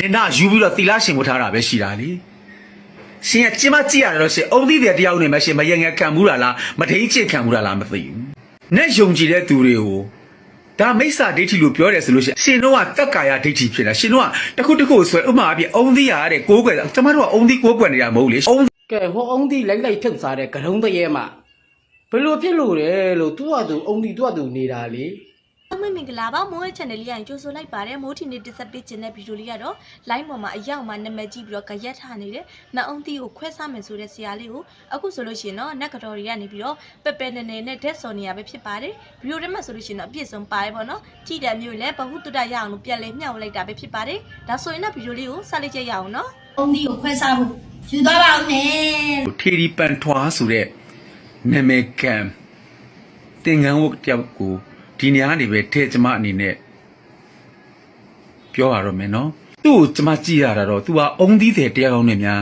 လင်နာယူပြီးတော့တီလာရှင်ကိုထားတာပဲရှိတာလေရှင်ကကျမကြည့်ရတယ်တော့ရှင်အုံသီးတဲ့တယောက်နေမှရှင်မယငယ်ခံမှုတာလားမထိန်ချစ်ခံမှုတာလားမသိဘူးနဲ့ယုံကြည်တဲ့သူတွေကိုဒါမိစ္ဆာဒိဋ္ဌိလို့ပြောတယ်ဆိုလို့ရှိရင်ရှင်တို့ကတက်ကာယဒိဋ္ဌိဖြစ်တာရှင်တို့ကတခုတခုဆွဲဥပမာအပြင်အုံသီးရတဲ့ကိုးကွယ်ကျမတို့ကအုံသီးကိုးကွယ်နေတာမဟုတ်လေအုံကဲဟိုအုံဒီလိုက်လိုက်ဖြုတ်စားတဲ့ကရုံးတရေမှာဘယ်လိုဖြစ်လို့လဲလို့သူ့ဟာသူအုံဒီသူ့ဟာသူနေတာလေ အမမင်္ဂလာပါမိုးရဲ့ channel လေးရရင်ကြိုဆိုလိုက်ပါတယ်မိုးထီနေတက်ဆက်ပေးခြင်းတဲ့ဗီဒီယိုလေးကတော့ line ပေါ်မှာအရောက်မှာနာမည်ကြည့်ပြီးတော့ကြရက်ထားနေတဲ့နအုံတီကိုခွဲစားမယ်ဆိုတဲ့ဆရာလေးကိုအခုဆိုလို့ရှိရင်တော့နက်ကတော့တွေကနေပြီးတော့ပက်ပယ်နေနေနဲ့ဓာတ်စော်နေရပဲဖြစ်ပါတယ်ဗီဒီယိုထဲမှာဆိုလို့ရှိရင်တော့အပြည့်စုံပါတယ်ပေါ့နော်ကြည့်တယ်မျိုးလည်းဘဟုတုတရအောင်လို့ပြန်လဲမျှဝေလိုက်တာပဲဖြစ်ပါတယ်ဒါဆိုရင်တော့ဗီဒီယိုလေးကိုစလိုက်ကြရအောင်နော်အုံဒီကိုခွဲစားဖို့ယူသွားပါဦးမယ်ထေရီပန်ထွားဆိုတဲ့နာမည်ကံတင်ငန်းဝတ်တယောက်ကို ဒီနေရာကနေပဲထဲကျမအနေနဲ့ပြောရတော့မယ်နော်သူ့ကိုကျမကြည့်ရတာတော့ तू ကအုံသီးတဲ့တရားကောင်းနဲ့များ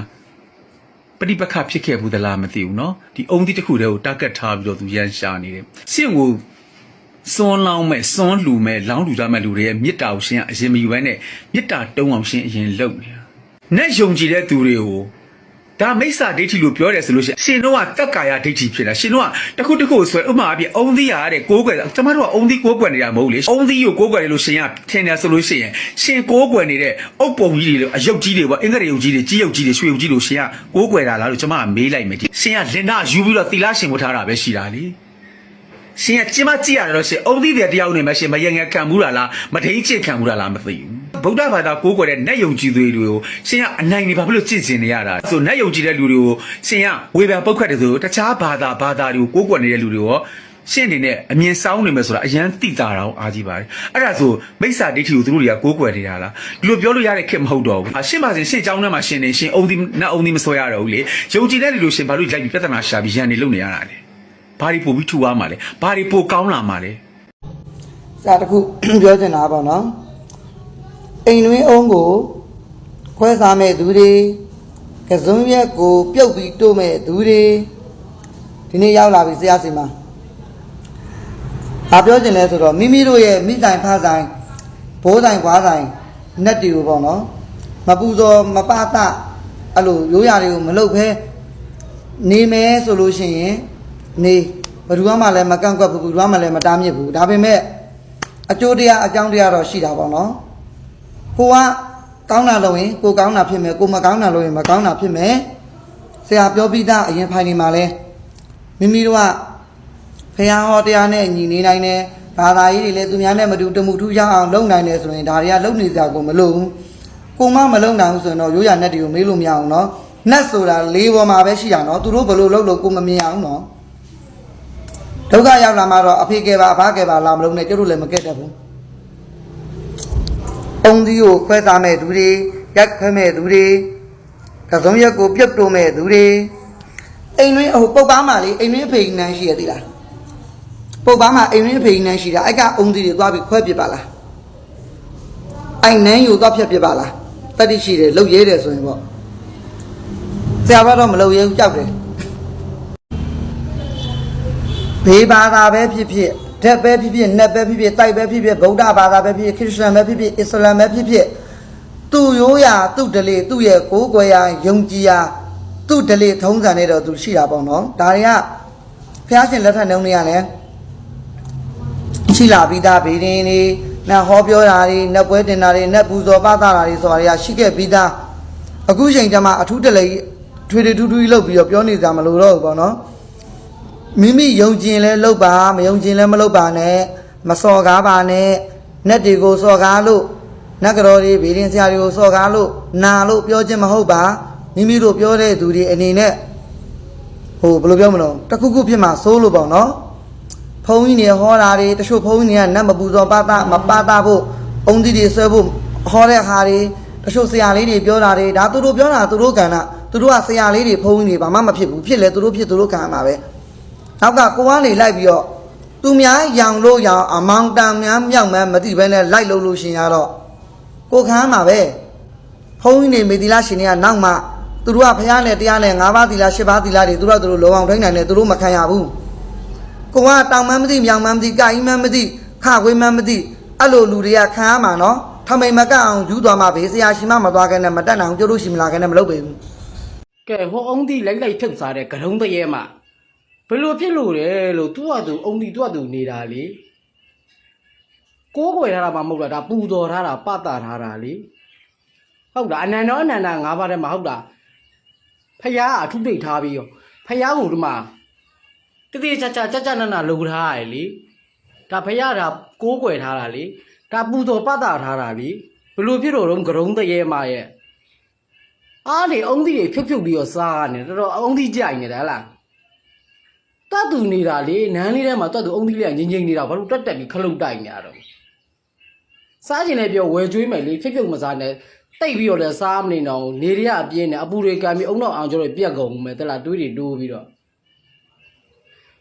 ပฏิပက္ခဖြစ်ခဲ့ဘူးသလားမသိဘူးနော်ဒီအုံသီးတစ်ခုတည်းကိုတာကတ်ထားပြီးတော့သူရန်ရှာနေတယ်ရှင့်ကိုစွန်းလောင်းမဲ့စွန်းလူမဲ့လောင်းလူကြမဲ့လူတွေရဲ့မေတ္တာကိုရှင်ကအရင်မယူဘဲနဲ့မေတ္တာတုံးအောင်ရှင်အရင်လုပ်နေတာနဲ့ယုံကြည်တဲ့သူတွေကို ဒါမိစ္ဆာဒိဋ္ဌိလို့ပြောတယ်ဆိုလို့ရှိရင်ရှင်တို့ကတက်ကာယဒိဋ္ဌိဖြစ်တာရှင်တို့ကတခုတခုဆွဲဥပမာအပြင်အုံသီးရတဲ့ကိုးကွယ်ကျမတို့ကအုံသီးကိုးကွယ်နေတာမဟုတ်လေအုံသီးကိုကိုးကွယ်တယ်လို့ရှင်ကထင်တယ်ဆိုလို့ရှိရင်ရှင်ကိုးကွယ်နေတဲ့အုပ်ပုံကြီးတွေလို့အယုတ်ကြီးတွေပေါ့အင်္ဂရိယုတ်ကြီးတွေကြီးယုတ်ကြီးတွေရွှေယုတ်ကြီးလို့ရှင်ကကိုးကွယ်တာလားလို့ကျမကမေးလိုက်မယ်ဒီရှင်ကလင်နာယူပြီးတော့တီလာရှင်ကိုထားတာပဲရှိတာလေရှင်ကကျမကြည့်ရတယ်တော့ရှင်အုံသီးတဲ့တယောက်နေမှရှင်မယငယ်ခံမှုတာလားမထိန်ချစ်ခံမှုတာလားမသိဘူး ဗုဒ္ဓဘာသာကိုးကွယ်တဲ့နတ်ယုံကြည်သူတွေကိုရှင်ကအနိုင်နေပါဘလို့ကြင့်ကျင်နေရတာဆိုနတ်ယုံကြည်တဲ့လူတွေကိုရှင်ကဝေဖန်ပုတ်ခတ်တယ်ဆိုတခြားဘာသာဘာသာတွေကိုကိုးကွယ်နေတဲ့လူတွေရောရှင်အနေနဲ့အမြင်ဆောင်နေမယ်ဆိုတာအရန်တိတာတာအောင်အားကြီးပါတယ်အဲ့ဒါဆိုမိစ္ဆာဒိဋ္ဌိကိုသူတို့တွေကကိုးကွယ်နေရလားဒီလိုပြောလို့ရတဲ့ခေတ်မဟုတ်တော့ဘူးအရှင်ပါစေရှင်ကြောင်းထဲမှာရှင်နေရှင်အုံဒီနတ်အုံဒီမဆွဲရတော့ဘူးလေယုံကြည်တဲ့လူလိုရှင်ဘာလို့လိုက်ပြီးပြဿနာရှာပြီးရန်နေလုံနေရတာလဲဘာတွေပို့ပြီးထူသွားမှာလဲဘာတွေပို့ကောင်းလာမှာလဲစာတစ်ခုပြောချင်တာပေါ့နော် အိမ်တွင်းအုံးကိုခွဲစားမဲ့သူတွေကစုံရက်ကိုပြုတ်ပြီးတိုးမဲ့သူတွေဒီနေ့ရောက်လာပြီဆရာစီမှာဘာပြောချင်လဲဆိုတော့မိမိတို့ရဲ့မိဆိုင်ဖဆိုင်ဘိုးဆိုင်ကွာဆိုင်နက်တီကိုပေါ့နော်မပူဇော်မပသအဲ့လိုရိုးရာတွေကိုမလုပ်ဖဲနေမယ်ဆိုလို့ရှိရင်နေဘယ်သူမှလည်းမကန့်ကွက်ဘူးဘယ်သူမှလည်းမတားမြစ်ဘူးဒါပေမဲ့အကျိုးတရားအကြောင်းတရားတော့ရှိတာပေါ့နော် ကိုကကောင်းတာလုပ်ရင်ကိုကောင်းတာဖြစ်မယ်ကိုမကောင်းတာလုပ်ရင်မကောင်းတာဖြစ်မယ်ဆရာပြောပြီးသားအရင်ဖိုင်နေမှာလဲမိမိတို့ကဖះဟောတရားနဲ့ညီနေနိုင်တယ်ဘာသာရေးတွေလည်းသူများနဲ့မတူတမှုထူးရအောင်လုပ်နိုင်တယ်ဆိုရင်ဒါတွေကလုပ်နေကြကိုမလုပ်ဘူးကိုမမလုပ်နိုင်ဘူးဆိုရင်တော့ရိုးရာနဲ့တွေကိုမေးလို့မရအောင်နော်နတ်ဆိုတာလေးပေါ်မှာပဲရှိတာနော်သူတို့ဘယ်လိုလုပ်လို့ကိုမမြင်အောင်နော်ဒုက္ခရောက်လာမှတော့အဖေကဲပါအဖကဲပါလာမလို့နဲ့ကျတို့လည်းမကဲတတ်ဘူး။ ပုံဒီကိုခွဲစားမဲ့သူတွေရက်ခွဲမဲ့သူတွေကစုံရက်ကိုပြုတ်တိုးမဲ့သူတွေအိမ်တွင်းဟိုပုတ်ပါမှလေအိမ်တွင်းအဖေကြီးနန်းရှိရသေးလားပုတ်ပါမှအိမ်တွင်းအဖေကြီးနန်းရှိတာအဲ့ကအုံဒီတွေသွားပြီးခွဲပစ်ပါလားအိုင်နန်းယူသွားဖြတ်ပစ်ပါလားတတိရှိတယ်လှုပ်ရဲတယ်ဆိုရင်ပေါ့ဆရာကတော့မလှုပ်ရဲဘူးကြောက်တယ်ဘေးဘာသာပဲဖြစ်ဖြစ် ဓာတ်ပဲဖြစ်ဖြစ်နတ်ပဲဖြစ်ဖြစ်တိုက်ပဲဖြစ်ဖြစ်ဗုဒ္ဓဘာသာပဲဖြစ်ဖြစ်ခရစ်ယာန်ပဲဖြစ်ဖြစ်အစ္စလာမ်ပဲဖြစ်ဖြစ်သူ့ရိုးရာသူ့ဓလေ့သူ့ရဲ့ကိုးကွယ်ရာယုံကြည်ရာသူ့ဓလေ့ထုံးစံနဲ့တော့သူရှိတာပေါ့နော်ဒါတွေကဖះရှင်လက်ထက်နှုံးတွေကလည်းရှိလာပြီးသားဗေဒင်းတွေနတ်ဟောပြောတာတွေနတ်ပွဲတင်တာတွေနတ်ပူဇော်ပသတာတွေဆိုတာတွေကရှိခဲ့ပြီးသားအခုချိန်ကျမှအထူးတလေထွေထွေထူးထူးကြီးလုပ်ပြီးတော့ပြောနေကြမလို့တော့ဘူးပေါ့နော် မိမိယုံကြည်ရင်လည်းလုပ်ပါမယုံကြည်ရင်လည်းမလုပ်ပါနဲ့မစော်ကားပါနဲ့နတ်တွေကိုစော်ကားလို့နတ်ကတော်တွေဗေဒင်ဆရာတွေကိုစော်ကားလို့နာလို့ပြောခြင်းမဟုတ်ပါမိမိတို့ပြောတဲ့သူတွေအနေနဲ့ဟိုဘယ်လိုပြောမလို့တခုခုဖြစ်မှာစိုးလို့ပေါ့နော်ဘုန်းကြီးတွေဟောတာတွေတချို့ဘုန်းကြီးတွေကနတ်မပူဇော်ပါတာမပါတာဖို့အုံးကြီးတွေဆွဲဖို့ဟောတဲ့ဟာတွေတချို့ဆရာလေးတွေပြောတာတွေဒါသူတို့ပြောတာသူတို့ကဏ္ဍသူတို့ကဆရာလေးတွေဘုန်းကြီးတွေဘာမှမဖြစ်ဘူးဖြစ်လေသူတို့ဖြစ်သူတို့ခံရမှာပဲ နောက်ကကိုကနေလိုက်ပြီးတော့သူများရောင်လို့ရောင်အမောင်တန်များမြောက်မှန်းမသိဘဲနဲ့လိုက်လို့လို့ရှင်ရတော့ကိုခမ်းမှာပဲဘုန်းကြီးနေမေသီလရှင်တွေကနောက်မှသူတို့ကဖះနဲ့တရားနဲ့၅ပါးသီလ၈ပါးသီလတွေသူတို့ကသူတို့လုံအောင်ထိန်းနိုင်တယ်သူတို့မခံရဘူးကိုကတောင်မှန်းမသိမြောင်မှန်းမသိကြိုင်မှန်းမသိခခွေးမှန်းမသိအဲ့လိုလူတွေကခံရမှာနော်ထမိန်မကန့်အောင်ယူသွားမှဘေးဆရာရှိမှမသွားခဲ့နဲ့မတက်နိုင်အောင်ကျိုးလို့ရှိမလာခဲ့နဲ့မလုပ်ပေဘူးကဲဟိုအုံဒီလိုက်လိုက်ဖြုတ်စားတဲ့ကရုံးတရေမှာ ဘယ်လိုဖြစ်လို့လဲလို့သူ့ဟာသူအုံဒီသူ့ဟာသူနေတာလေကိုးကွယ်ထားတာမှမဟုတ်တာဒါပူတော်ထားတာပတာထားတာလေဟုတ်လားအနန္တောအနန္တ၅ပါးထဲမှာဟုတ်လားဖယားအထုတိတ်ထားပြီးရောဖယားကိုဒီမှာတတိချာချာကြကြနနလှုပ်ထားရတယ်လေဒါဖယားဒါကိုးကွယ်ထားတာလေဒါပူတော်ပတာထားတာလေဘယ်လိုဖြစ်တော့တော့ကရုံးတရေမှာရဲ့အားလေအုံးသီးတွေဖြုတ်ဖြုတ်ပြီးတော့စားနေတော်တော်အုံးသီးကြိုင်နေတာဟလား တတ်သူနေတာလေနန်းလေးထဲမှာတတ်သူအုံးသီးလေးကငိမ့်ငိမ့်နေတာဘာလို့တက်တက်ပြီးခလုတ်တိုင်နေရတော့စားကျင်လည်းပြောဝယ်ကျွေးမယ်လေဖြုတ်ဖြုတ်မစားနဲ့တိတ်ပြီးတော့လည်းစားမနေတော့ဘူးနေရအပြင်းနဲ့အပူတွေကံပြီးအုံတော့အောင်ကျတော့ပြက်ကုန်မယ်တက်လာတွေးတွေတိုးပြီးတော့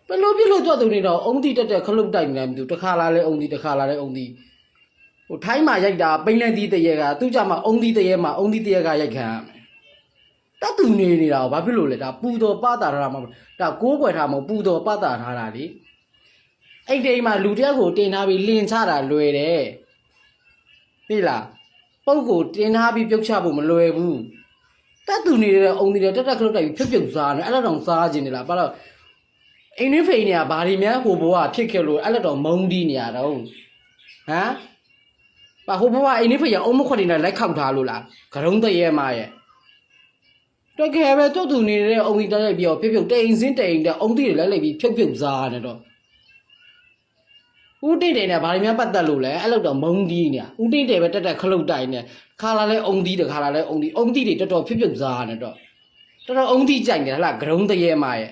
ဘယ်လိုဖြစ်လို့တတ်သူနေတော့အုံးသီးတက်တက်ခလုတ်တိုင်နေတယ်မသိဘူးတစ်ခါလာလဲအုံးသီးတစ်ခါလာလဲအုံးသီးဟိုထိုင်းမှာရိုက်တာပိန်းလက်သီးတရေကသူ့ကြမှာအုံးသီးတရေမှာအုံးသီးတရေကရိုက်ခံရမယ် တတ်သူနေနေတာကိုဘာဖြစ်လို့လဲဒါပူတော်ပတာထားတာမဟုတ်ဘူးဒါကိုးကွယ်ထားမဟုတ်ပူတော်ပတာထားတာလေအဲ့ဒီအိမ်မှာလူတစ်ယောက်ကိုတင်ထားပြီးလင်ချတာလွယ်တယ်သိလားပုံကိုတင်ထားပြီးပြုတ်ချဖို့မလွယ်ဘူးတတ်သူနေတဲ့အုံဒီတဲ့တက်တက်ခလုတ်တိုက်ပြီးဖြုတ်ဖြုတ်စားနေအဲ့လောက်တောင်စားခြင်းနေလားဘာလို့အိမ်နွေးဖိန်နေကဘာဒီများဟိုဘဝဖြစ်ခဲ့လို့အဲ့လောက်တောင်မုန်းတီးနေရတော့ဟမ်ဘာဟိုဘဝအိမ်နွေးဖိန်ရအုံမခွက်တင်နဲ့လိုက်ခောက်ထားလို့လားဂရုံးတရေမရဲ့ တကယ်ပဲတွတ်သူနေတဲ့အုံဒီတက်ရိုက်ပြီးတော့ဖြုတ်ဖြုတ်တိန်စင်းတိန်တဲ့အုံဒီတွေလိုက်လိုက်ပြီးဖြုတ်ဖြုတ်စားနေတော့ဦးတိတ်တယ်နဲ့ဘာတွေများပတ်သက်လို့လဲအဲ့လောက်တော့မုံဒီနေဦးတိတ်တယ်ပဲတက်တက်ခလုတ်တိုင်နေခါလာလဲအုံဒီတခါလာလဲအုံဒီအုံဒီတွေတော်တော်ဖြုတ်ဖြုတ်စားနေတော့တော်တော်အုံဒီကြိုက်နေဟလားဂရုံးတရေမရဲ့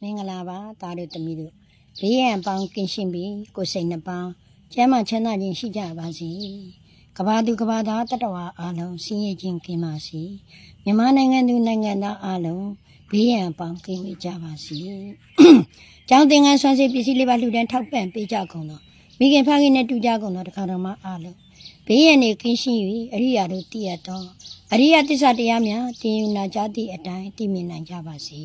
မင်္ဂလာပါသားတို့သမီးတို့ဘေးရန်အပေါင်းကင်းရှင်းပြီးကိုယ်စိတ်နှပေါင်းကျမ်းမာချမ်းသာခြင်းရှိကြပါစေ ကဘာသူကဘာသားတတဝါအားလုံးစင်းရဲခြင်းကင်းပါစေမြန်မာနိုင်ငံသူနိုင်ငံသားအားလုံးဘေးရန်အပေါင်းကင်းဝေးကြပါစေကျောင်းသင်္ကန်းဆွမ်းစေပစ္စည်းလေးပါလှူဒန်းထောက်ပံ့ပေးကြကုန်တော့မိခင်ဖခင်နဲ့တူကြကုန်တော့တခါတော်မှအားလုံးဘေးရန်နေကင်းရှင်း၍အရိယာတို့တည်ရတော့အရိယတစ္ဆတရားများတင်ယူနာကြသည့်အတိုင်းတည်မြင်နိုင်ကြပါစေ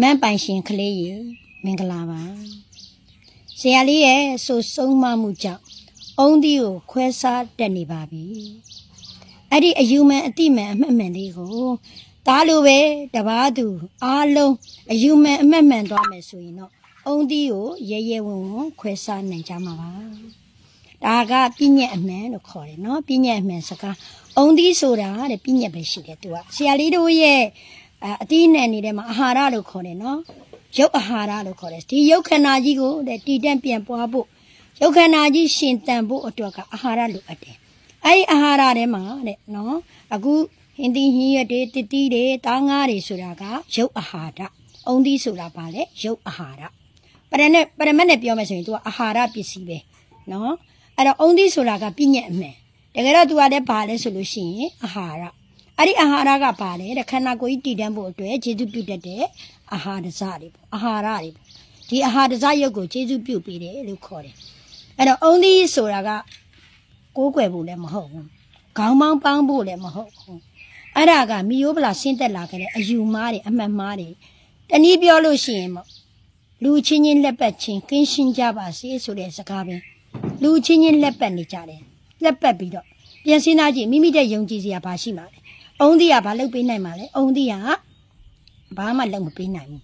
မန်းပိုင်ရှင်ကလေးရေမင်္ဂလာပါဆရာလေးရဲ့ဆိုဆုံးမမှုကြောင့် အုံးဒီကိုခွဲစားတက်နေပါပြီအဲ့ဒီအယူမှန်အတိမှန်အမှတ်မှန်လေးကိုဒါလိုပဲတပားသူအားလုံးအယူမှန်အမှတ်မှန်သွားမယ်ဆိုရင်တော့အုံးဒီကိုရဲရဲဝံ့ဝံ့ခွဲစားနိုင်ကြမှာပါဒါကပြည့်ညက်အမှန်လို့ခေါ်တယ်နော်ပြည့်ညက်အမှန်စကားအုံးဒီဆိုတာတဲ့ပြည့်ညက်ပဲရှိတယ်သူကဆရာလေးတို့ရဲ့အအတီးနဲ့နေတဲ့မှာအာဟာရလို့ခေါ်တယ်နော်ရုပ်အာဟာရလို့ခေါ်တယ်ဒီရုပ်ခန္ဓာကြီးကိုတဲ့တည်တံ့ပြန်ပွားဖို့ ရုပ်ခန္ဓာကြီးရှင်တန်ဖို့အတွက်ကအာဟာရလိုအပ်တယ်အဲ့ဒီအာဟာရထဲမှာတဲ့နော်အခုဟင်းသီးဟင်းရွက်တွေတတိတွေသားငါးတွေဆိုတာကရုပ်အာဟာရအုံသီးဆိုတာပါလေရုပ်အာဟာရပရနဲ့ပရမတ်နဲ့ပြောမယ်ဆိုရင် तू ကအာဟာရပစ္စည်းပဲနော်အဲ့တော့အုံသီးဆိုတာကပြည့်ညက်အမှန်တကယ်တော့ तू ကလည်းပါလဲဆိုလို့ရှိရင်အာဟာရအဲ့ဒီအာဟာရကပါလေတဲ့ခန္ဓာကိုယ်ကြီးတည်တံ့ဖို့အတွက်ခြေစုပြုတတ်တဲ့အာဟာရဇတွေပေါ့အာဟာရတွေပေါ့ဒီအာဟာရဇရုပ်ကိုခြေစုပြုပေးတယ်လို့ခေါ်တယ် အဲ့တော့အုံသီးဆိုတာကကိုးကွယ်ဖို့လည်းမဟုတ်ဘူးခေါင်းပေါင်းပေါင်းဖို့လည်းမဟုတ်ဘူးအဲ့ဒါကမိယိုးပလာဆင်းသက်လာခဲ့တဲ့အယူမားတွေအမှတ်မားတွေတနည်းပြောလို့ရှိရင်ပေါ့လူချင်းချင်းလက်ပတ်ချင်းကင်းရှင်းကြပါစေဆိုတဲ့စကားပဲလူချင်းချင်းလက်ပတ်နေကြတယ်လက်ပတ်ပြီးတော့ပြန်စဉ်းစားကြည့်မိမိတဲ့ယုံကြည်စရာဘာရှိမှာလဲအုံးသီးကဘာလုပ်ပေးနိုင်မှာလဲအုံးသီးကဘာမှလုပ်မပေးနိုင်ဘူး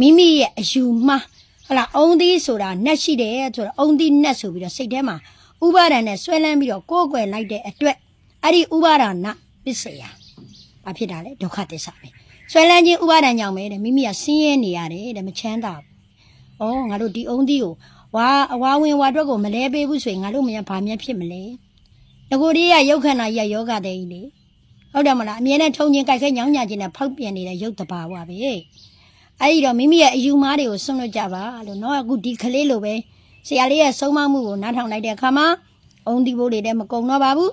မိမိရဲ့အယူမှား ဟလာအုံးသီးဆိုတာနှက်ရှိတယ်ဆိုတော့အုံးသီးနှက်ဆိုပြီးတော့စိတ်ထဲမှာဥပါဒဏ်နဲ့ဆွဲလန်းပြီးတော့ကိုယ်ကွယ်လိုက်တဲ့အတွက်အဲ့ဒီဥပါဒနာပစ္စယဘာဖြစ်တာလဲဒုက္ခသစ္စာပဲဆွဲလန်းခြင်းဥပါဒဏ်ကြောင့်ပဲတဲ့မိမိကဆင်းရဲနေရတယ်တဲ့မချမ်းသာဘူးဩငါတို့ဒီအုံးသီးကိုဝါအဝါဝင်ဝါအတွက်ကိုမလဲပေးဘူးဆိုရင်ငါတို့မရဘာမှဖြစ်မလဲငကိုဒီကရုပ်ခန္ဓာကြီးကယောဂတဲ့ကြီးလေဟုတ်တယ်မလားအမြဲတမ်းထုံချင်းကြိုက်ခဲညောင်းညခြင်းနဲ့ဖောက်ပြန်နေတဲ့ရုပ်တဘာဝပဲ အဲ့ဒီတော့မိမိရဲ့အယူမားတွေကိုစွန့်လွတ်ကြပါလို့နော်အခုဒီကလေးလိုပဲဆရာလေးရဲ့ဆုံးမမှုကိုနားထောင်လိုက်တဲ့အခါမှာအုံဒီဘိုးတွေလည်းမကုံတော့ပါဘူး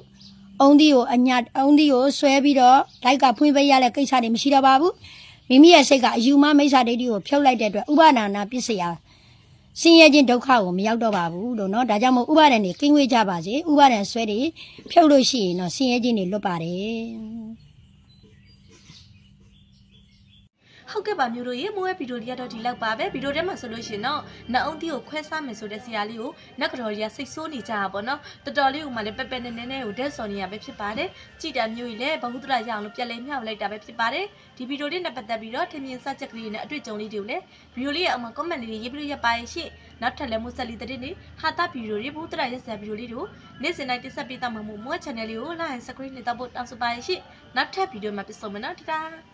အုံဒီကိုအညာအုံဒီကိုဆွဲပြီးတော့ဓာတ်ကဖွင့်ပေးရတဲ့ကိစ္စတွေမရှိတော့ပါဘူးမိမိရဲ့စိတ်ကအယူမမိစ္ဆာဒိဋ္ဌိကိုဖြုတ်လိုက်တဲ့အတွက်ဥပါဒနာပစ္စယဆင်းရဲခြင်းဒုက္ခကိုမရောက်တော့ပါဘူးလို့နော်ဒါကြောင့်မို့ဥပါဒဏ်တွေကင်းဝေးကြပါစေဥပါဒဏ်ဆွဲတွေဖြုတ်လို့ရှိရင်တော့ဆင်းရဲခြင်းတွေလွတ်ပါတယ် ဟုတ်ကဲ့ပါမျိုးတို့ရေမိုးရဲ့ဗီဒီယိုလေးကတော့ဒီလောက်ပါပဲဗီဒီယိုထဲမှာဆိုလို့ရှိရင်တော့နတ်အုံးတီကိုခွဲစားမယ်ဆိုတဲ့ဆရာလေးကိုနတ်ကတော်ကြီးကစိတ်ဆိုးနေကြတာပေါ့နော်တော်တော်လေးကမှလည်းပက်ပက်နဲ့နဲ့နဲ့ကိုဒက်ဆော်နေရပဲဖြစ်ပါတယ်ကြည်တံမျိုးကြီးလည်းဘဟုတရရအောင်လို့ပြက်လဲမြောက်လိုက်တာပဲဖြစ်ပါတယ်ဒီဗီဒီယိုလေးနဲ့ပတ်သက်ပြီးတော့ထင်မြင်စချက်ကလေးနဲ့အတွေ့အကြုံလေးတွေကိုလည်းဗီဒီယိုလေးရဲ့အမှာ comment လေးရေးပြီးလို့ရပါရဲ့ရှင့်နောက်ထပ်လည်းမိုးဆက်လီတဲ့နေဟာတာဗီဒီယိုလေးဘဟုတရရက်ဆက်ဗီဒီယိုလေးတွေကိုနေ့စဉ်တိုင်းတင်ဆက်ပေးသွားမှာမို့မိုး channel လေးကို like subscribe နဲ့တောက်ဖို့တောင်းဆိုပါရဲ့ရှင့်နောက်ထပ်ဗီဒီယိုမှာပြန်ဆုံမယ်နော်တတား